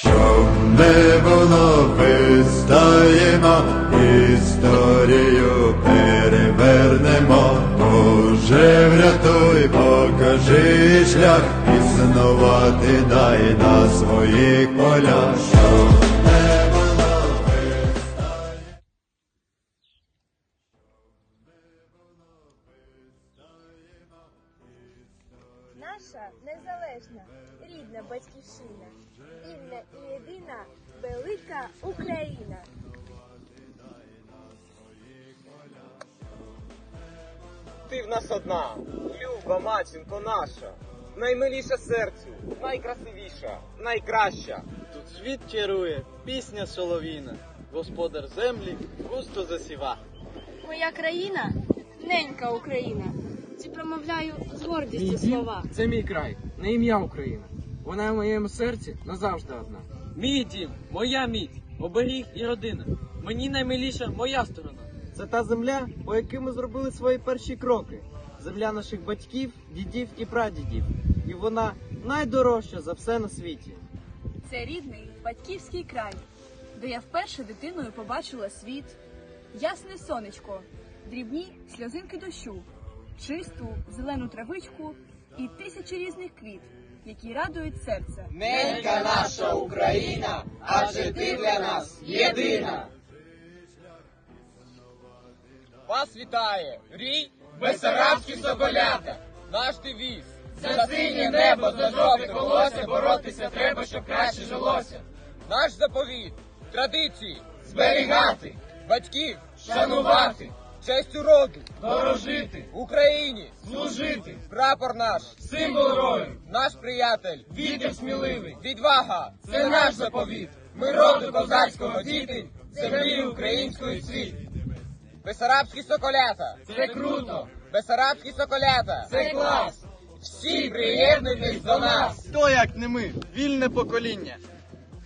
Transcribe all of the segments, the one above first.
Щоб не було, вистаємо, історію перевернемо. Боже, врятуй, покажи шлях, існувати дай на своїх полях. Незалежна, рідна батьківщина, вільна і єдина, велика Україна. Ти в нас одна, люба матінко наша, наймиліша серцю, найкрасивіша, найкраща. Тут світ чарує, пісня соловіна, господар землі густо засіва. Моя країна, ненька Україна. Ці промовляю з гордістю Мій дім слова. це мій край, не ім'я Україна. Вона в моєму серці назавжди одна. Мій дім, моя міць, оберіг і родина. Мені наймиліша моя сторона. Це та земля, по якій ми зробили свої перші кроки. Земля наших батьків, дідів і прадідів. І вона найдорожча за все на світі. Це рідний батьківський край, де я вперше дитиною побачила світ, ясне сонечко, дрібні сльозинки дощу, чисту зелену травичку і тисячі різних квіт, які радують серце. Ненька наша Україна, адже ти для нас єдина. Вас вітає рій Бесарабські соколята, наш девіз. За синє небо, за жовте колося, боротися треба, щоб краще жилося. Наш заповіт, традиції зберігати, батьків шанувати, честь роду дорожити, Україні служити, прапор наш, символ рою, наш приятель, вітер сміливий, відвага, це наш заповіт. Ми роду козацького діти, землі української світ. Бесарабські соколята. Це круто. Бесарабські соколята. Це клас. Всі приєднуйтесь до нас. Хто як не ми, вільне покоління?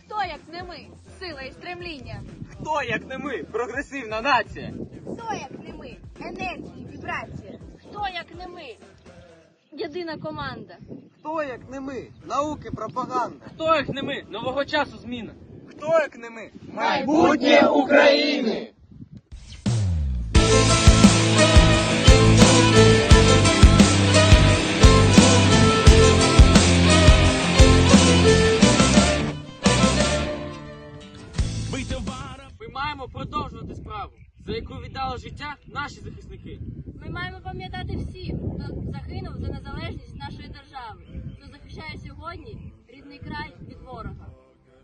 Хто як не ми, сила і стремління? Хто як не ми, прогресивна нація? Хто як не ми? Енергії, вібрація. Хто як не ми? Єдина команда. Хто як не ми, науки, пропаганда? Хто як не ми, нового часу зміна. Хто як не ми, Майбутнє України. Ми маємо продовжувати справу, за яку віддали життя наші захисники. Ми маємо пам'ятати всіх, хто загинув за незалежність нашої держави, хто захищає сьогодні рідний край від ворога.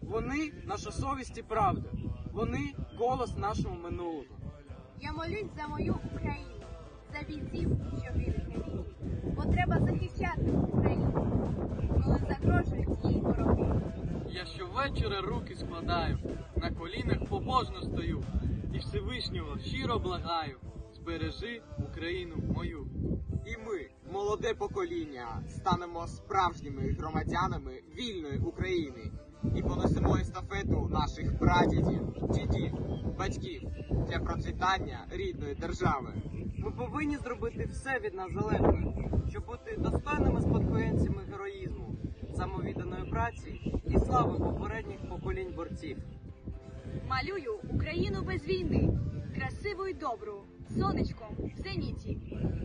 Вони наша совість і правда. Вони голос нашого минулого. Я молюсь за мою Україну, за бійців, що гинуть на війні. Бо треба захищати Україну, коли загрожують їй вороги. Я щовечора руки складаю, на колінах побожно стою, і Всевишнього щиро благаю, збережи Україну мою. І ми, молоде покоління, станемо справжніми громадянами вільної України і понесемо естафету наших прадідів, дідів, батьків для процвітання рідної держави. Ми повинні зробити все від нас залежне, щоб бути достойними спадкоємцями героїзму, самовідданої праці і слави попередніх поколінь борців. Малюю Україну без війни, красиву й добру, сонечком в зеніті.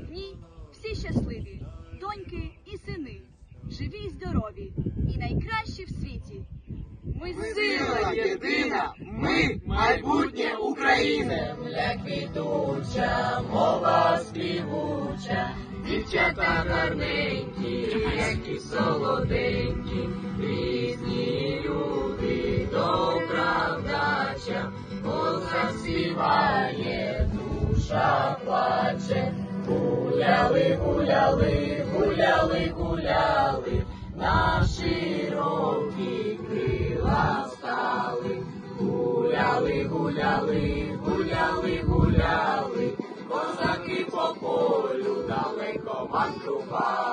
В ній всі щасливі, доньки і сини, живі й здорові, і найкращі в світі. Ми Сила єдина, ми майбутнє України. Земля квітуча, мова співуча, дівчата гарненькі, які солоденькі, різні душа плаче, гуляли, гуляли, гуляли, гуляли, на широкі крила стали, гуляли, гуляли, гуляли, гуляли, козаки по полю далеко мандрували.